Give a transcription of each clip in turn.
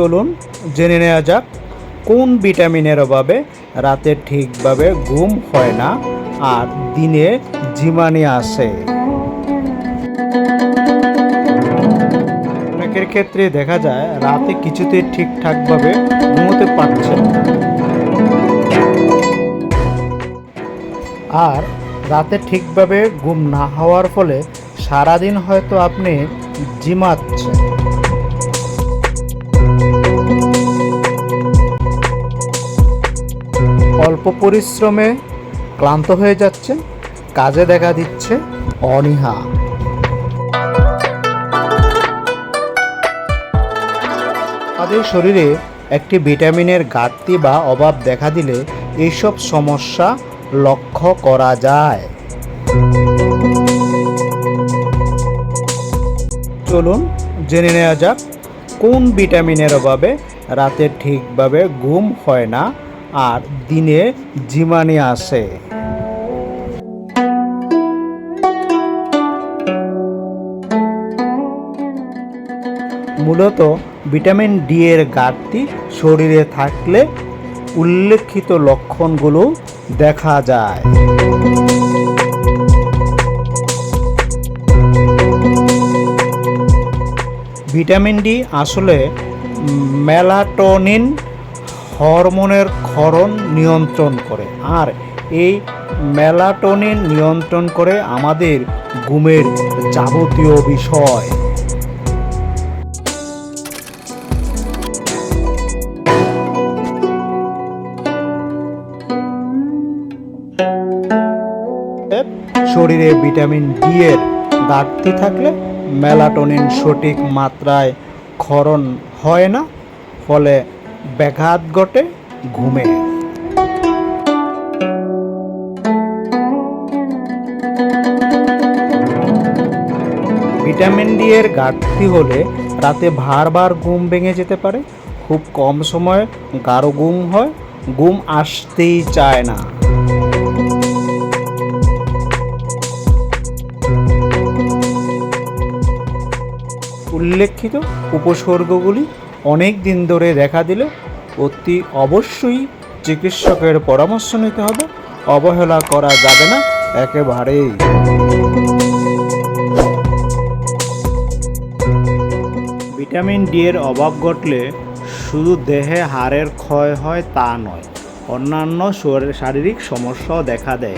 চলুন জেনে নেওয়া যাক, কোন ভিটামিনের অভাবে রাতে ঠিকভাবে ঘুম হয় না আর দিনে জিমানি আসে? অনেকের ক্ষেত্রে দেখা যায় রাতে কিছুতেই ঠিকঠাকভাবে ঘুমোতে পারছেন না। আর রাতে ঠিকভাবে ঘুম না হওয়ার ফলে সারাদিন হয়তো আপনি জিমাচ্ছেন। অল্প পরিশ্রমে ক্লান্ত হয়ে যাচ্ছেন কাজে দেখা দিচ্ছে অনীহা। তাদের শরীরে একটি ভিটামিনের ঘাটতি বা অভাব দেখা দিলে এইসব সমস্যা লক্ষ্য করা যায়। চলুন জেনে নেওয়া যাক, কোন ভিটামিনের অভাবে রাতে ঠিকভাবে ঘুম হয় না আর দিনে ঝিমানি আসে। মূলত ভিটামিন ডি এর ঘাটতি শরীরে থাকলে উল্লেখিত লক্ষণগুলো দেখা যায়। ভিটামিন ডি আসলে মেলাটোনিন হরমোনের ক্ষরণ নিয়ন্ত্রণ করে আর এই মেলাটোনিন নিয়ন্ত্রণ করে আমাদের ঘুমের যাবতীয় বিষয়। শরীরে ভিটামিন ডি এর ঘাটতি থাকলে মেলাটোনিন সঠিক মাত্রায় ক্ষরণ হয় না, ফলে ব্যাঘাত ঘটে ঘুমে। ভিটামিন ডি এর ঘাটতি হলে রাতে বারবার ঘুম ভেঙে যেতে পারে। খুব কম সময়ে গাঢ় ঘুম হয়। ঘুম আসতেই চায় না। উল্লেখিত উপসর্গগুলি অনেক দিন ধরে দেখা দিলে, অতি অবশ্যই চিকিৎসকের পরামর্শ নিতে হবে। অবহেলা করা যাবে না, একেবারেই। ভিটামিন ডি এর অভাব ঘটলে শুধু দেহে হাড়ের ক্ষয় হয় তা নয়, অন্যান্য শরীর- শারীরিক সমস্যাও দেখা দেয়।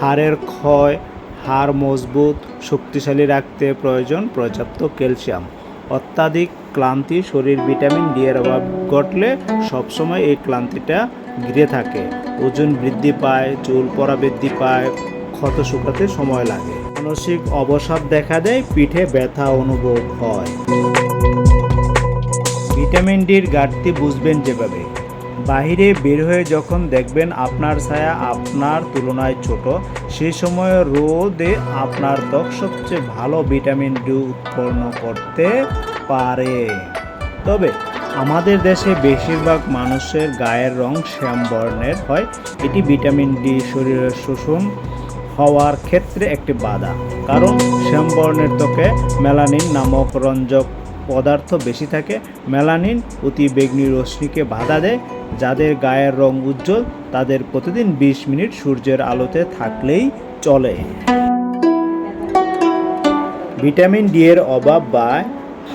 হাড়ের ক্ষয়, হাড় মজবুত, শক্তিশালী রাখতে প্রয়োজন পর্যাপ্ত ক্যালসিয়াম, অত্যাধিক ক্লান্তি শরীর ভিটামিন ডি এর অভাব ঘটলে সবসময় এই ক্লান্তিটা ঘিরে থাকে। ওজন বৃদ্ধি পায়, চুল পড়া বৃদ্ধি পায়, ক্ষত শুকাতে সময় লাগে। মানসিক অবসাদ দেখা দেয়, পিঠে ব্যথা অনুভব হয়। ভিটামিন ডির ঘাটতি বুঝবেন যেভাবে। বাইরে বের হয়ে যখন দেখবেন আপনার ছায়া আপনার তুলনায় ছোট সেই সময় রোদে আপনার ত্বক সবচেয়ে ভালো ভিটামিন ডি উৎপন্ন করতে পারে। তবে আমাদের দেশে বেশিরভাগ মানুষের গায়ের রং শ্যাম বর্ণের হয়। এটি ভিটামিন ডি শরীরের শোষণ হওয়ার ক্ষেত্রে একটি বাধা। কারণ শ্যাম বর্ণের ত্বকে মেলানিন নামক রঞ্জক পদার্থ বেশি থাকে। মেলানিন অতি বেগনি রশ্মিকে বাধা দেয়। যাদের গায়ের রং উজ্জ্বল, তাদের প্রতিদিন বিশ মিনিট সূর্যের আলোতে থাকলেই চলে। ভিটামিন ডি এর অভাব বা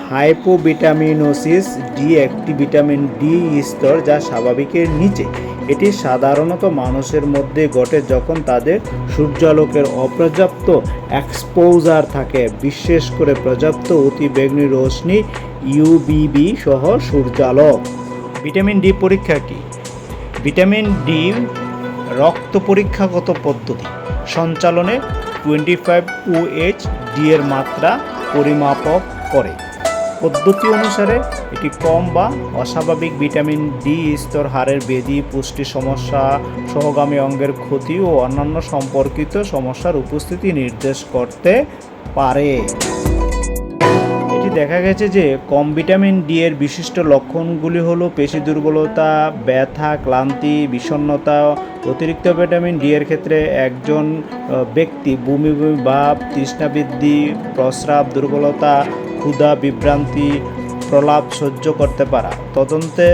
হাইপোভিটামিনোসিস ডি একটি ভিটামিন ডি স্তর যা স্বাভাবিকের নিচে। এটি সাধারণত মানুষের মধ্যে ঘটে যখন তাদের সূর্যালোকের অপর্যাপ্ত এক্সপোজার থাকে, বিশেষ করে পর্যাপ্ত অতিবেগুনি রশ্মি ইউবিবি সহ সূর্যালোক। ভিটামিন ডি পরীক্ষা কি? ভিটামিন ডি রক্ত পরীক্ষাগত পদ্ধতি। সঞ্চালনে টোয়েন্টি ফাইভ ওএইচ ডি এর মাত্রা পরিমাপক করে। পদ্ধতি অনুসারে এটি কম বা অস্বাভাবিক ভিটামিন ডি স্তর হাড়ের বেদি, পুষ্টি সমস্যা, সহগামী অঙ্গের ক্ষতি ও অন্যান্য সম্পর্কিত সমস্যার উপস্থিতি নির্দেশ করতে পারে। এটি দেখা গেছে যে কম ভিটামিন ডি এর বিশিষ্ট লক্ষণগুলি হলো পেশি দুর্বলতা, ব্যথা, ক্লান্তি, বিষণ্ণতা, অতিরিক্ত ভিটামিন ডি এর ক্ষেত্রে একজন ব্যক্তি বমি বমি ভাব তৃষ্ণা বৃদ্ধি, প্রস্রাব দুর্বলতা ক্ষুধা, বিভ্রান্তি, প্রলাপ সহ্য করতে পারা। তদন্তে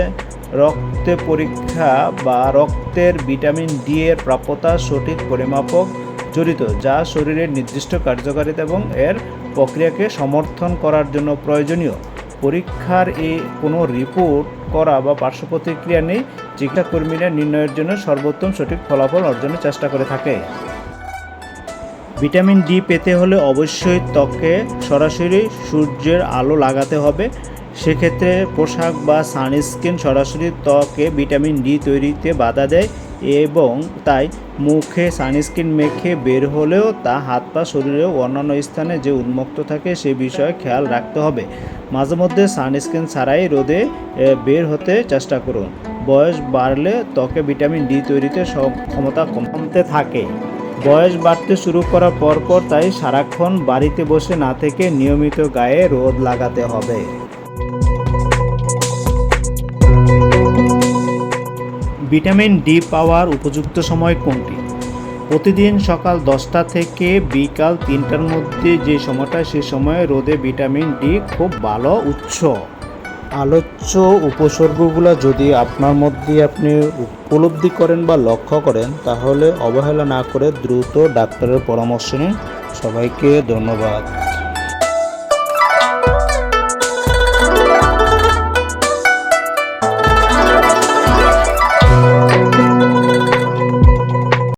রক্তে পরীক্ষা বা রক্তের ভিটামিন ডি এর প্রাপ্যতা সঠিক পরিমাপক জড়িত, যা শরীরের নির্দিষ্ট কার্যকারিতা এবং এর প্রক্রিয়াকে সমর্থন করার জন্য প্রয়োজনীয়। পরীক্ষার এই কোনো রিপোর্ট করা বা পার্শ্ব প্রতিক্রিয়া নেই। চিকিৎসা কর্মীরা নির্ণয়ের জন্য সর্বোত্তম সঠিক ফলাফল অর্জনের চেষ্টা করে থাকে। ভিটামিন ডি পেতে হলে অবশ্যই ত্বকে সরাসরি সূর্যের আলো লাগাতে হবে। সেক্ষেত্রে পোশাক বা সানস্ক্রিন সরাসরি ত্বকে ভিটামিন ডি তৈরিতে বাধা দেয় এবং তাই মুখে সানস্ক্রিন মেখে বের হলেও তা হাত পা শরীরেও অন্যান্য স্থানে যে উন্মুক্ত থাকে সে বিষয়ে খেয়াল রাখতে হবে। মাঝে মধ্যে সানস্ক্রিন ছাড়াই রোদে বের হতে চেষ্টা করুন। বয়স বাড়লে ত্বকে ভিটামিন ডি তৈরিতে সব ক্ষমতা কমতে থাকে। বয়স বাড়তে শুরু করার পরপর তাই সারাক্ষণ বাড়িতে বসে না থেকে নিয়মিত গায়ে রোদ লাগাতে হবে। ভিটামিন ডি পাওয়ার উপযুক্ত সময় কোনটি? প্রতিদিন সকাল দশটা থেকে বিকাল তিনটার মধ্যে যে সময়টা, সে সময়ে রোদে ভিটামিন ডি খুব ভালো উৎস। আলোচ্য উপসর্গগুলো যদি আপনার মধ্যে আপনি উপলব্ধি করেন বা লক্ষ্য করেন, তাহলে অবহেলা না করে দ্রুত ডাক্তারের পরামর্শ নিন। সবাইকে ধন্যবাদ।